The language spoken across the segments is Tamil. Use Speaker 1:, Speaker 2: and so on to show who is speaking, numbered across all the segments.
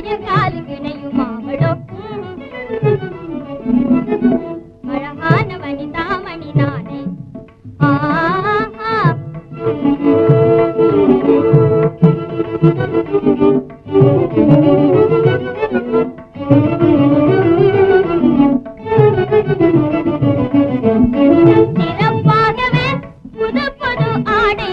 Speaker 1: ஆயங்காலுக்கு நெய்யும் மாவடம் அழகான வனிதாமணி நானே சிறப்பாகவே புது புது ஆடை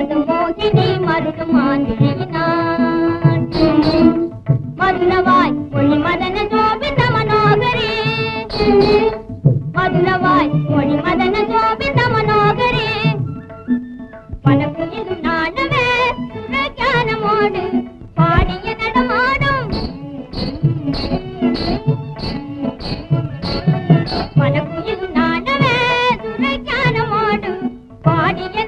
Speaker 1: மருதும் மோகினி மருதும் ஆந்திரியினான். மதுரவாய் மொழி மதன ஜோபிந்த மனோகரே. மதுரவாய் மொழி மதன ஜோபிந்த மனோகரே. பணக்குயிலும் நாடவே பிரஜானமோடு பாடிய நடமாடும். பணக்குயிலும் நாடவே துரைக்கானமோடு பாடிய